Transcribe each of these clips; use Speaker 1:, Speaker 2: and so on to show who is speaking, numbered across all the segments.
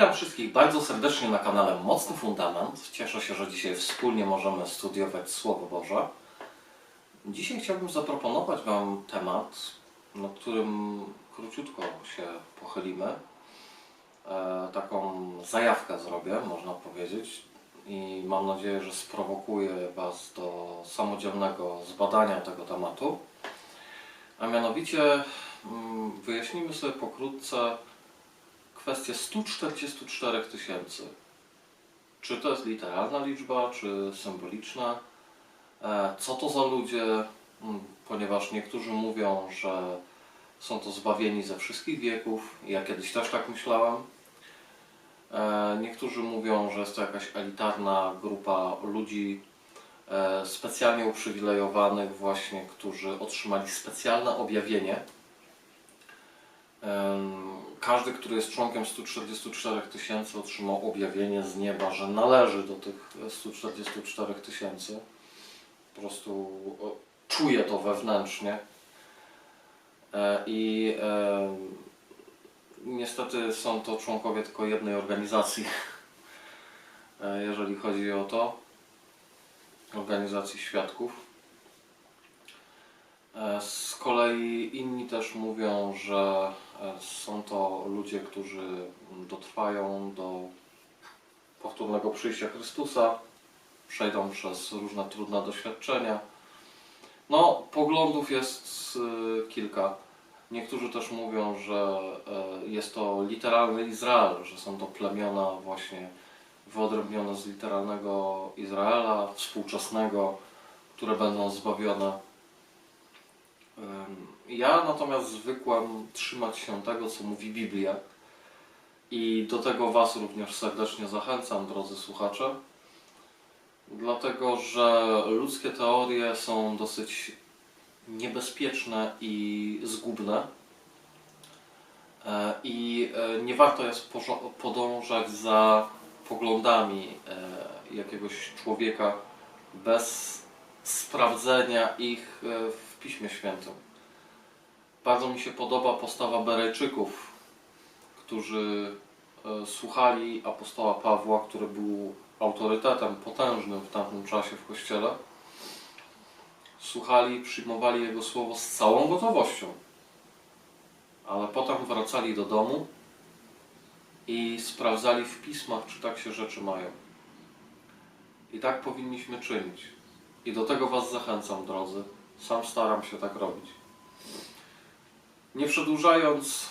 Speaker 1: Witam wszystkich bardzo serdecznie na kanale Mocny Fundament. Cieszę się, że dzisiaj wspólnie możemy studiować Słowo Boże. Dzisiaj chciałbym zaproponować Wam temat, nad którym króciutko się pochylimy. E, taką zajawkę zrobię, można powiedzieć, i mam nadzieję, że sprowokuje Was do samodzielnego zbadania tego tematu. A mianowicie mm, wyjaśnimy sobie pokrótce kwestię 144 tysięcy. Czy to jest literalna liczba, czy symboliczna? E, Co to za ludzie? Mm, Ponieważ niektórzy mówią, że są to zbawieni ze wszystkich wieków. Ja kiedyś też tak myślałem. E, Niektórzy mówią, że jest to jakaś elitarna grupa ludzi e, specjalnie uprzywilejowanych właśnie, którzy otrzymali specjalne objawienie. Każdy, który jest członkiem 144 tysięcy, otrzymał objawienie z nieba, że należy do tych 144 tysięcy. Po prostu o, czuje to wewnętrznie. E, I niestety są to członkowie tylko jednej organizacji, e, jeżeli chodzi o to. Organizacji świadków. E, Z kolei inni też mówią, że są to ludzie, którzy dotrwają do powtórnego przyjścia Chrystusa, przejdą przez różne trudne doświadczenia. No, poglądów jest e, kilka. Niektórzy też mówią, że e, jest to literalny Izrael, że są to plemiona właśnie wyodrębnione z literalnego Izraela, współczesnego, które będą zbawione Ja natomiast zwykłem trzymać się tego, co mówi Biblia. I do tego Was również serdecznie zachęcam, drodzy słuchacze. Dlatego, że ludzkie teorie są dosyć niebezpieczne i zgubne. E, I e, nie warto jest podążać za poglądami e, jakiegoś człowieka bez sprawdzenia ich w Piśmie Świętym. Bardzo mi się podoba postawa Berejczyków, którzy słuchali apostoła Pawła, który był autorytetem potężnym w tamtym czasie w kościele. Słuchali, przyjmowali jego słowo z całą gotowością, ale potem wracali do domu i sprawdzali w pismach, czy tak się rzeczy mają. I tak powinniśmy czynić. I do tego Was zachęcam, drodzy. Sam staram się tak robić. Nie przedłużając,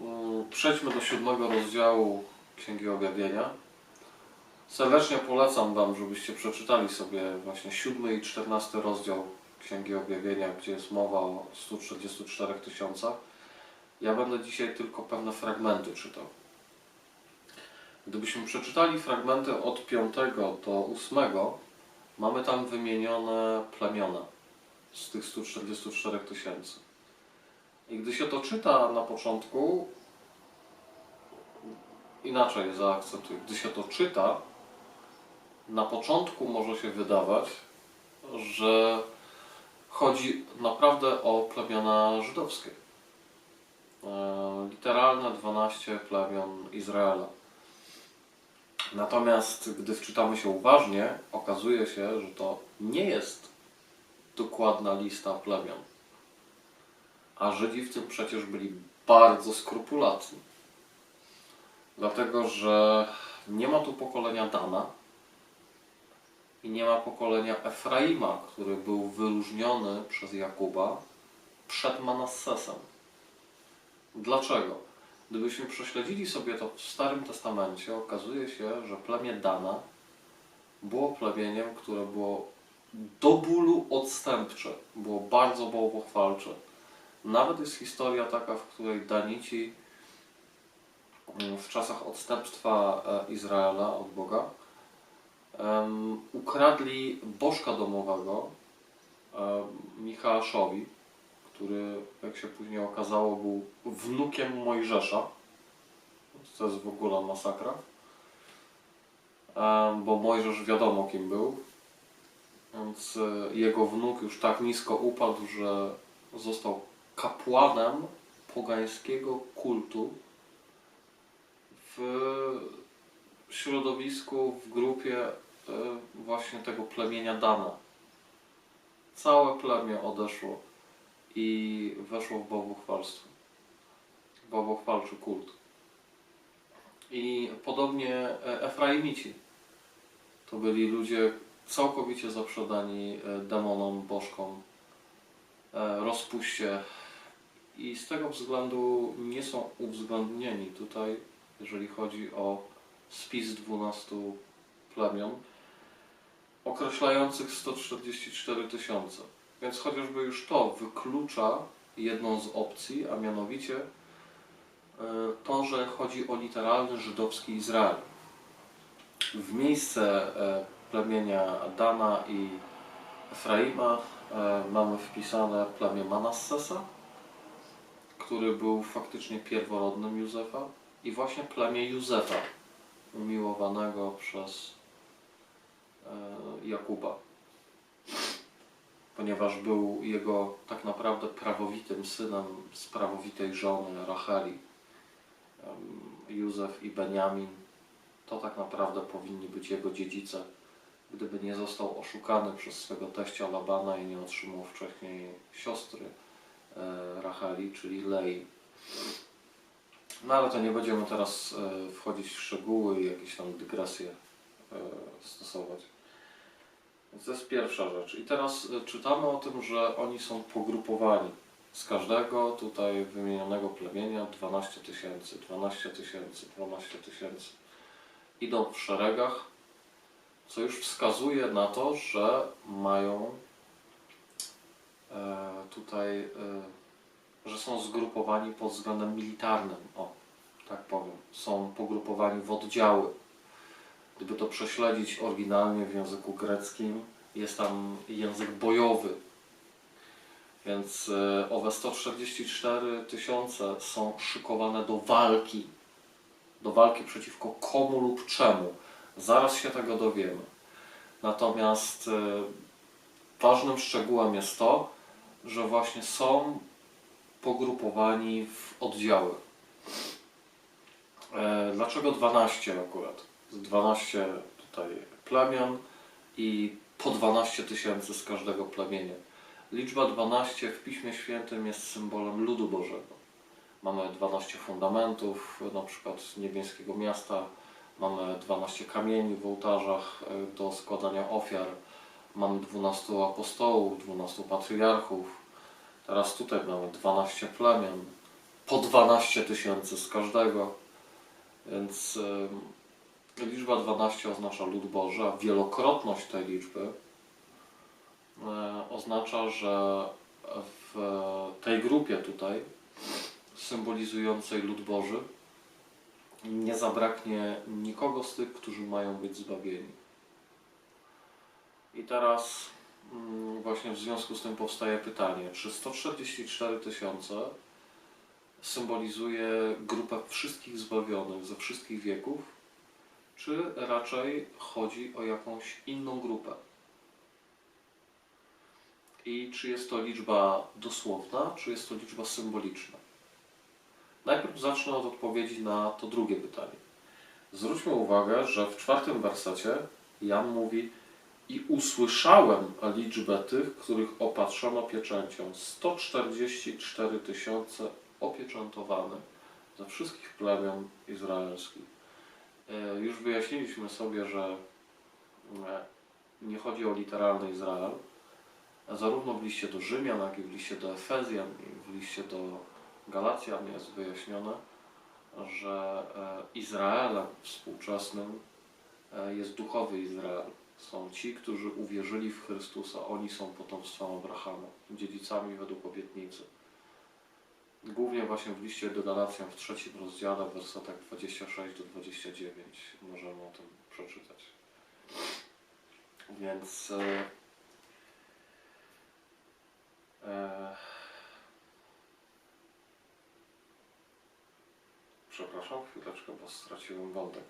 Speaker 1: mm, przejdźmy do siódmego rozdziału Księgi Objawienia. Serdecznie polecam Wam, żebyście przeczytali sobie właśnie siódmy i czternasty rozdział Księgi Objawienia, gdzie jest mowa o 144 tysiącach. Ja będę dzisiaj tylko pewne fragmenty czytał. Gdybyśmy przeczytali fragmenty od 5 do 8, mamy tam wymienione plemiona z tych 144 tysięcy. I gdy się to czyta na początku, inaczej zaakcentuję, gdy się to czyta, na początku może się wydawać, że chodzi naprawdę o plemiona żydowskie. E, Literalne 12 plemion Izraela. Natomiast gdy wczytamy się uważnie, okazuje się, że to nie jest dokładna lista plemion. A Żydzi w tym przecież byli bardzo skrupulatni. Dlatego, że nie ma tu pokolenia Dana i nie ma pokolenia Efraima, który był wyróżniony przez Jakuba przed Manassesem. Dlaczego? Gdybyśmy prześledzili sobie to w Starym Testamencie, okazuje się, że plemię Dana było plemieniem, które było do bólu odstępcze, było bardzo bałwochwalcze. Nawet jest historia taka, w której Danici mm, w czasach odstępstwa e, Izraela od Boga em, ukradli bożka domowego em, Michałaszowi, który, jak się później okazało, był wnukiem Mojżesza. To jest w ogóle masakra. e, bo Mojżesz wiadomo kim był, więc e, jego wnuk już tak nisko upadł, że został kapłanem pogańskiego kultu w środowisku, w grupie właśnie tego plemienia Dana. Całe plemię odeszło i weszło w bałwochwalstwo. Bałwochwalczy kult. I podobnie e, Efraimici. To byli ludzie całkowicie zaprzedani e, demonom, bożkom, e, rozpuście. I z tego względu nie są uwzględnieni tutaj, jeżeli chodzi o spis 12 plemion, określających 144 tysiące. Więc chociażby już to wyklucza jedną z opcji, a mianowicie e, to, że chodzi o literalny żydowski Izrael. W miejsce e, plemienia Dana i Efraima e, mamy wpisane plemię Manassesa, który był faktycznie pierworodnym Józefa i właśnie plemię Józefa, umiłowanego przez Jakuba. Ponieważ był jego tak naprawdę prawowitym synem z prawowitej żony Racheli. Józef i Beniamin to tak naprawdę powinni być jego dziedzice, gdyby nie został oszukany przez swego teścia Labana i nie otrzymał wcześniej siostry e, Racheli, czyli Lei. No ale to nie będziemy teraz e, wchodzić w szczegóły i jakieś tam dygresje e, stosować. To jest pierwsza rzecz. I teraz e, czytamy o tym, że oni są pogrupowani. Z każdego tutaj wymienionego plemienia 12 tysięcy, 12 tysięcy, 12 tysięcy. Idą w szeregach, co już wskazuje na to, że mają e, tutaj, e, że są zgrupowani pod względem militarnym. O, tak powiem. Są pogrupowani w oddziały. Gdyby to prześledzić oryginalnie w języku greckim, jest tam język bojowy. Więc e, owe 144 tysiące są szykowane do walki. Do walki przeciwko komu lub czemu. Zaraz się tego dowiemy. Natomiast e, ważnym szczegółem jest to, że właśnie są pogrupowani w oddziały. E, Dlaczego 12 akurat? 12 tutaj plemion i po 12 tysięcy z każdego plemienia. Liczba 12 w Piśmie Świętym jest symbolem ludu Bożego. Mamy 12 fundamentów, na przykład niebieskiego miasta, mamy 12 kamieni w ołtarzach e, do składania ofiar, mamy 12 apostołów, 12 patriarchów. Teraz tutaj mamy 12 plemion, po 12 tysięcy z każdego. Więc liczba 12 oznacza lud Boży, a wielokrotność tej liczby e, oznacza, że w tej grupie tutaj, symbolizującej lud Boży, nie zabraknie nikogo z tych, którzy mają być zbawieni. I teraz mm, właśnie w związku z tym powstaje pytanie, czy 144 tysiące symbolizuje grupę wszystkich zbawionych ze wszystkich wieków, czy raczej chodzi o jakąś inną grupę? I czy jest to liczba dosłowna, czy jest to liczba symboliczna? Najpierw zacznę od odpowiedzi na to drugie pytanie. Zwróćmy uwagę, że w czwartym wersecie Jan mówi i usłyszałem liczbę tych, których opatrzono pieczęcią. 144 tysiące opieczętowane ze wszystkich plemion izraelskich. E, Już wyjaśniliśmy sobie, że e, nie chodzi o literalny Izrael. Zarówno w liście do Rzymian, jak i w liście do Efezjan i w liście do Galacjan jest wyjaśnione, że e, Izraelem współczesnym jest duchowy Izrael. Są ci, którzy uwierzyli w Chrystusa. Oni są potomstwem Abrahama, dziedzicami według obietnicy. Głównie właśnie w liście do Galacjan w trzecim rozdziale, w wersetach 26 do 29 możemy o tym przeczytać. Więc e, e, przepraszam chwileczkę, bo straciłem wątek.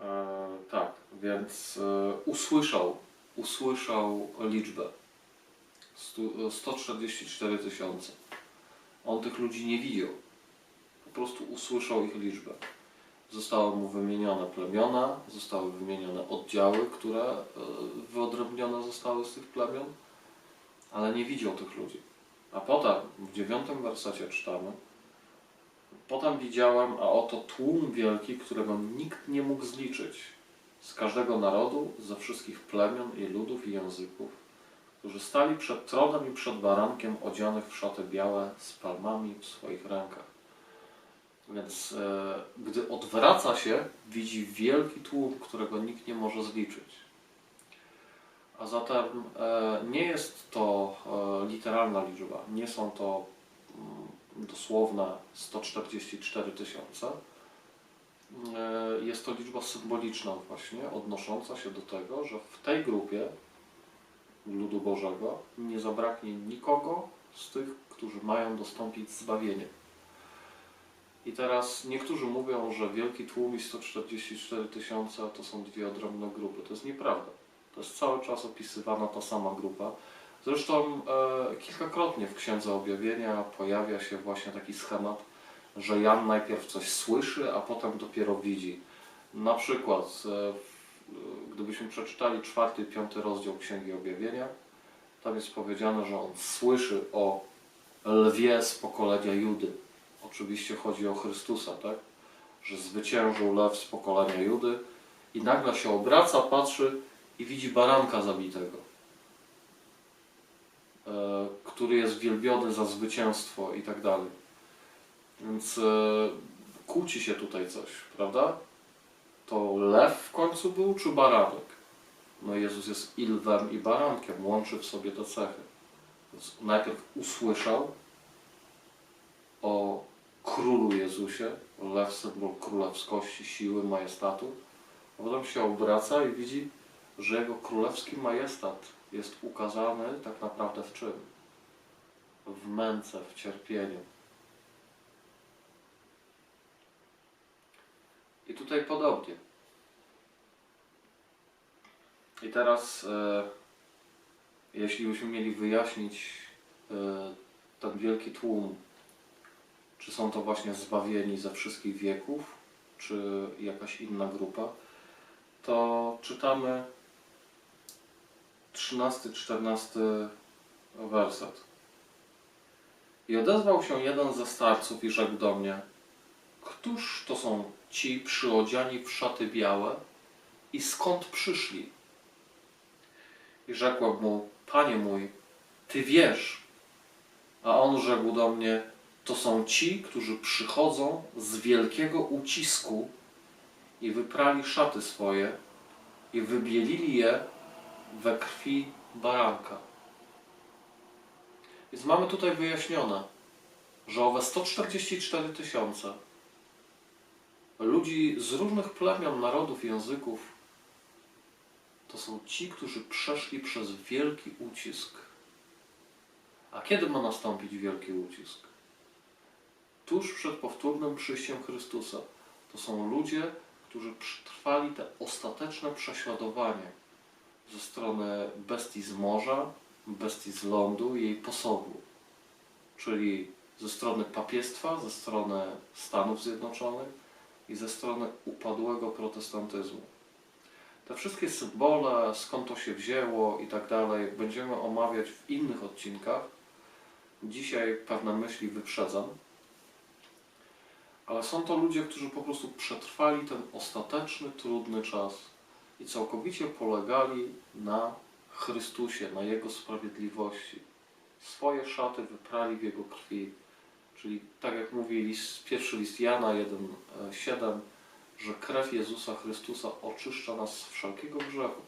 Speaker 1: E, tak, więc e, usłyszał, usłyszał liczbę. Stu, e, 144 tysiące. On tych ludzi nie widział. Po prostu usłyszał ich liczbę. Zostały mu wymienione plemiona, zostały wymienione oddziały, które e, wyodrębnione zostały z tych plemion, ale nie widział tych ludzi. A potem w dziewiątym wersecie czytamy, Potem widziałem, a oto tłum wielki, którego nikt nie mógł zliczyć, z każdego narodu, ze wszystkich plemion i ludów i języków, którzy stali przed tronem i przed barankiem odzianych w szaty białe z palmami w swoich rękach. Więc e, gdy odwraca się, widzi wielki tłum, którego nikt nie może zliczyć. A zatem e, nie jest to e, literalna liczba, nie są to mm, dosłowne 144 tysiące. E, Jest to liczba symboliczna właśnie, odnosząca się do tego, że w tej grupie ludu Bożego nie zabraknie nikogo z tych, którzy mają dostąpić zbawienia. I teraz niektórzy mówią, że wielki tłum i 144 tysiące to są dwie odrębne grupy. To jest nieprawda. To jest cały czas opisywana ta sama grupa. Zresztą e, kilkakrotnie w Księdze Objawienia pojawia się właśnie taki schemat, że Jan najpierw coś słyszy, a potem dopiero widzi. Na przykład, e, gdybyśmy przeczytali czwarty piąty rozdział Księgi Objawienia, tam jest powiedziane, że on słyszy o lwie z pokolenia Judy. Oczywiście chodzi o Chrystusa, tak? Że zwyciężył lew z pokolenia Judy i nagle się obraca, patrzy i widzi baranka zabitego e, który jest wielbiony za zwycięstwo i tak dalej. Więc e, kłóci się tutaj coś, prawda? To lew w końcu był, czy baranek? No Jezus jest i lwem, i barankiem, łączy w sobie te cechy. Więc najpierw usłyszał o królu Jezusie, lew symbol królewskości, siły, majestatu, a potem się obraca i widzi, że jego królewski majestat jest ukazany tak naprawdę w czym? W męce, w cierpieniu. I tutaj podobnie. I teraz, e, jeśli byśmy mieli wyjaśnić e, ten wielki tłum, czy są to właśnie zbawieni ze wszystkich wieków, czy jakaś inna grupa, to czytamy 13-14 werset. I odezwał się jeden ze starców i rzekł do mnie: Któż to są ci przyodziani w szaty białe i skąd przyszli? I rzekłem mu: Panie mój, ty wiesz. A on rzekł do mnie: To są ci, którzy przychodzą z wielkiego ucisku i wyprali szaty swoje i wybielili je we krwi baranka. Więc mamy tutaj wyjaśnione, że owe 144 tysiące ludzi z różnych plemion, narodów, języków to są ci, którzy przeszli przez wielki ucisk. A kiedy ma nastąpić wielki ucisk? Tuż przed powtórnym przyjściem Chrystusa. To są ludzie, którzy przetrwali te ostateczne prześladowanie ze strony bestii z morza, bestii z lądu i jej posobu. Czyli ze strony papiestwa, ze strony Stanów Zjednoczonych i ze strony upadłego protestantyzmu. Te wszystkie symbole, skąd to się wzięło i tak dalej, będziemy omawiać w innych odcinkach. Dzisiaj pewne myśli wyprzedzam. Ale są to ludzie, którzy po prostu przetrwali ten ostateczny, trudny czas i całkowicie polegali na Chrystusie, na Jego sprawiedliwości. Swoje szaty wyprali w Jego krwi. Czyli tak jak mówi list, pierwszy list Jana 1,7, że krew Jezusa Chrystusa oczyszcza nas z wszelkiego grzechu.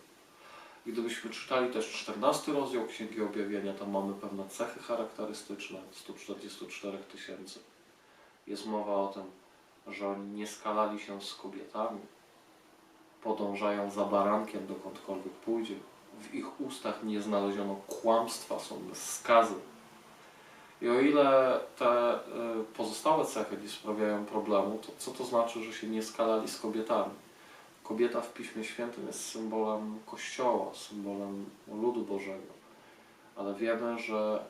Speaker 1: Gdybyśmy czytali też 14 rozdział Księgi Objawienia, tam mamy pewne cechy charakterystyczne 144 tysięcy. Jest mowa o tym, że oni nie skalali się z kobietami, podążają za barankiem dokądkolwiek pójdzie. W ich ustach nie znaleziono kłamstwa, są skazy. I o ile te y, pozostałe cechy nie sprawiają problemu, to co to znaczy, że się nie skalali z kobietami? kobieta w Piśmie Świętym jest symbolem Kościoła, symbolem ludu Bożego. Ale wiemy, że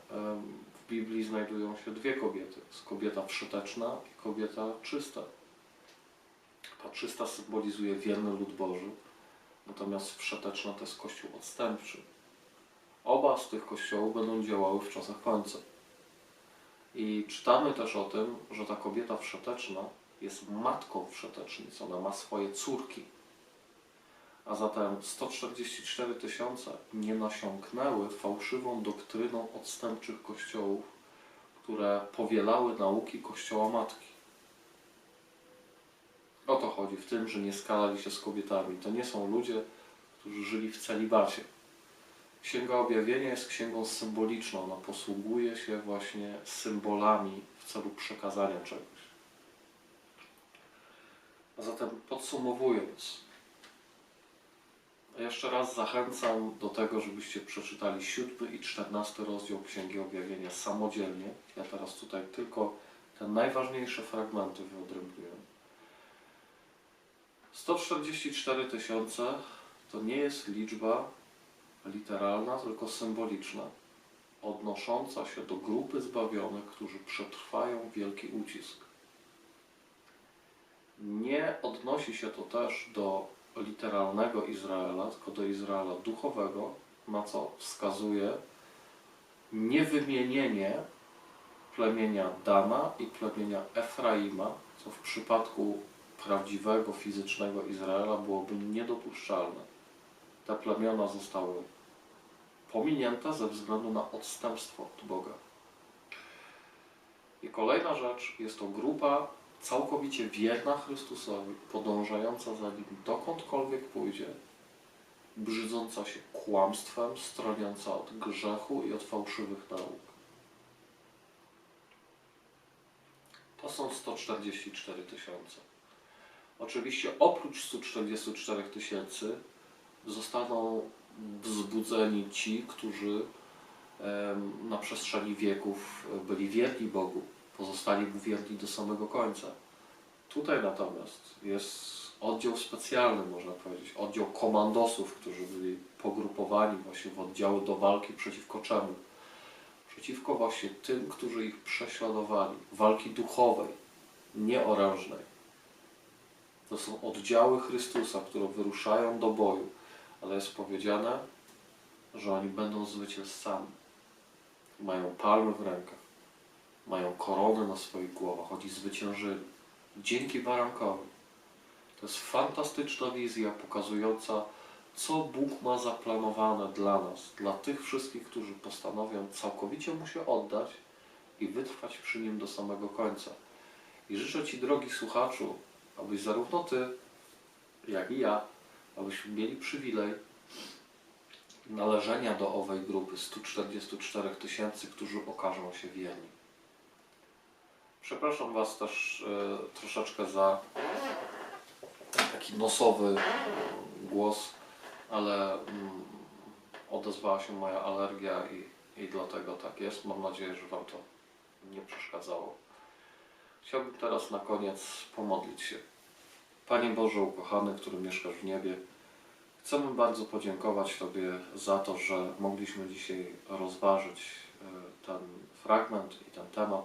Speaker 1: w Biblii znajdują się dwie kobiety. Jest kobieta wszyteczna i kobieta czysta. Ta czysta symbolizuje wierny lud Boży, natomiast wszeteczna to jest Kościół odstępczy. Oba z tych kościołów będą działały w czasach końca. I czytamy też o tym, że ta kobieta wszeteczna jest matką wszetecznic. Ona ma swoje córki. A zatem 144 tysiące nie nasiąknęły fałszywą doktryną odstępczych kościołów, które powielały nauki Kościoła Matki. O to chodzi w tym, że nie skalali się z kobietami. To nie są ludzie, którzy żyli w celibacie. Księga Objawienia jest księgą symboliczną. Ona posługuje się właśnie symbolami w celu przekazania czegoś. A zatem podsumowując, jeszcze raz zachęcam do tego, żebyście przeczytali siódmy i czternasty rozdział Księgi Objawienia samodzielnie. Ja teraz tutaj tylko te najważniejsze fragmenty wyodrębniłem. 144 tysiące to nie jest liczba literalna, tylko symboliczna, odnosząca się do grupy zbawionych, którzy przetrwają wielki ucisk. Nie odnosi się to też do literalnego Izraela, tylko do Izraela duchowego, na co wskazuje niewymienienie plemienia Dana i plemienia Efraima, co w przypadku prawdziwego fizycznego Izraela byłoby niedopuszczalne. Te plemiona zostały pominięte ze względu na odstępstwo od Boga. I kolejna rzecz, jest to grupa całkowicie wierna Chrystusowi, podążająca za Nim dokądkolwiek pójdzie, brzydząca się kłamstwem, stroniąca od grzechu i od fałszywych nauk. To są 144 tysiące. Oczywiście oprócz 144 tysięcy zostaną wzbudzeni ci, którzy na przestrzeni wieków byli wierni Bogu, pozostali mu wierni do samego końca. Tutaj natomiast jest oddział specjalny, można powiedzieć, oddział komandosów, którzy byli pogrupowani właśnie w oddziały do walki przeciwko czemu? Przeciwko właśnie tym, którzy ich prześladowali, walki duchowej, nie orężnej. To są oddziały Chrystusa, które wyruszają do boju, ale jest powiedziane, że oni będą zwycięzcami. Mają palmy w rękach, mają korony na swoich głowach, oni zwyciężyli. Dzięki barankowi. To jest fantastyczna wizja pokazująca, co Bóg ma zaplanowane dla nas, dla tych wszystkich, którzy postanowią całkowicie Mu się oddać i wytrwać przy Nim do samego końca. I życzę Ci, drogi słuchaczu, abyś zarówno Ty, jak i ja, abyśmy mieli przywilej należenia do owej grupy 144 tysięcy, którzy okażą się wierni. Przepraszam Was też e, troszeczkę za taki nosowy głos, ale mm, odezwała się moja alergia i, i dlatego tak jest. Mam nadzieję, że Wam to nie przeszkadzało. Chciałbym teraz na koniec pomodlić się. Panie Boże ukochany, który mieszkasz w niebie, chcemy bardzo podziękować Tobie za to, że mogliśmy dzisiaj rozważyć e, ten fragment i ten temat.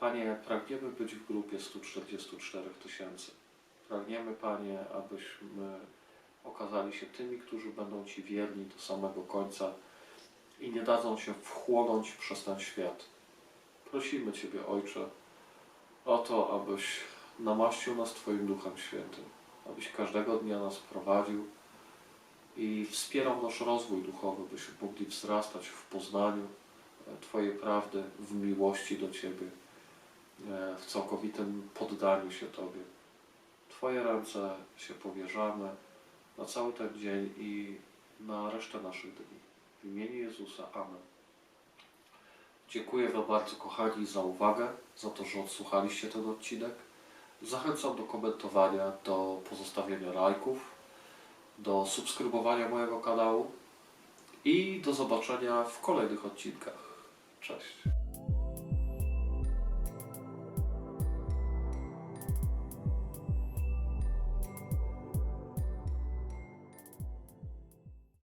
Speaker 1: Panie, pragniemy być w grupie 144 tysięcy. Pragniemy, Panie, abyśmy okazali się tymi, którzy będą Ci wierni do samego końca i nie dadzą się wchłonąć przez ten świat. Prosimy Ciebie, Ojcze, o to, abyś namaścił nas Twoim Duchem Świętym, abyś każdego dnia nas prowadził i wspierał nasz rozwój duchowy, byśmy mogli wzrastać w poznaniu e, Twojej prawdy, w miłości do Ciebie, e, w całkowitym poddaniu się Tobie. Twoje ręce się powierzamy na cały ten dzień i na resztę naszych dni. W imieniu Jezusa. Amen. Dziękuję Wam bardzo, kochani, za uwagę, za to, że odsłuchaliście ten odcinek. Zachęcam do komentowania, do pozostawienia lajków, do subskrybowania mojego kanału i do zobaczenia w kolejnych odcinkach. Cześć.